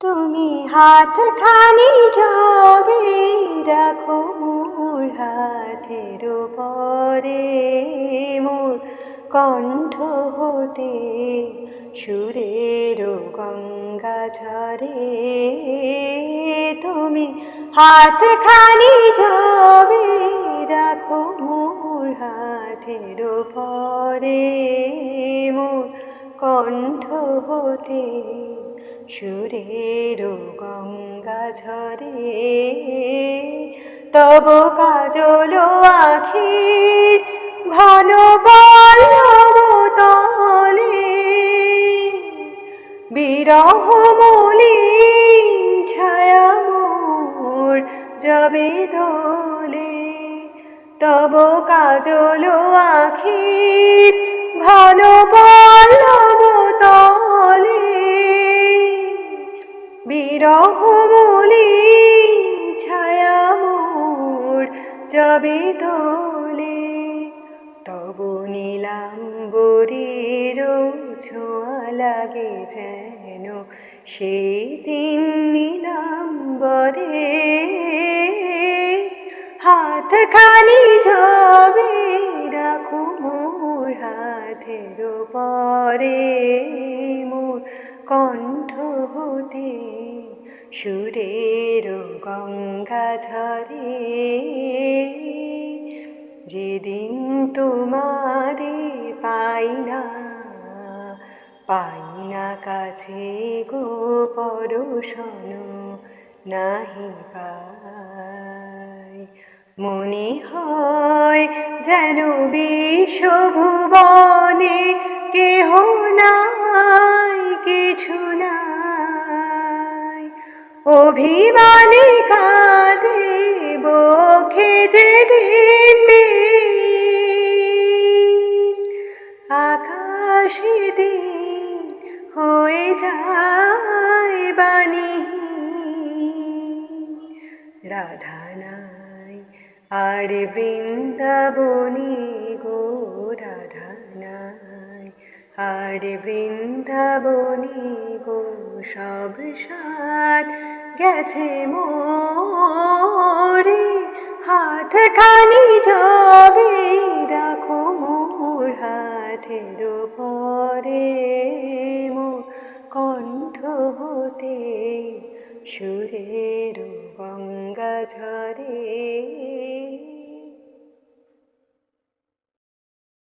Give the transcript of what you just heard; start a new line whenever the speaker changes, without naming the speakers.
তুমি হাত খানি যাবে, রাখো মোর হাতের পরে মোর কণ্ঠ হতে সুরের গঙ্গা ঝরে। তুমি হাত খানি যাবে, রাখো মোর হাতের পরে মোর কণ্ঠ হতে সুরের গঙ্গা ঝরে, তব কাজল আখির ঘন বিরহ মলিন ছায়া মোর যাবে দোলে, তব কাজল আখির বিরহ মলিন ছায়া মোর যাবে দোলে তব নীলাম্বরীর ছোঁয়া লাগে যেন, সেই দিন নীলাম্বরে হাত খালি যাবে রাখো মোর হাতের পরে মোর কণ্ঠ সুরের গঙ্গা ঝরে। যেদিন তোমারে পাই না পাই না কাছে গো পরশন নাহি পাই। মনে হয় যেন বিশ্বভুবনে কেহ নাই, কিছু নাই অভিমানে কাঁদে বখে যে আকাশে দিন হয়ে যায় বাণী। রাধা নাই আর বৃন্দাবনী গো, রাধা নাই আর বৃন্দাবনী গো, সব সাত গেছে মোরে। হাত খানি যাবে রাখো মোর হাতের পরে মো কণ্ঠ হতে সুরের গঙ্গা ঝরে।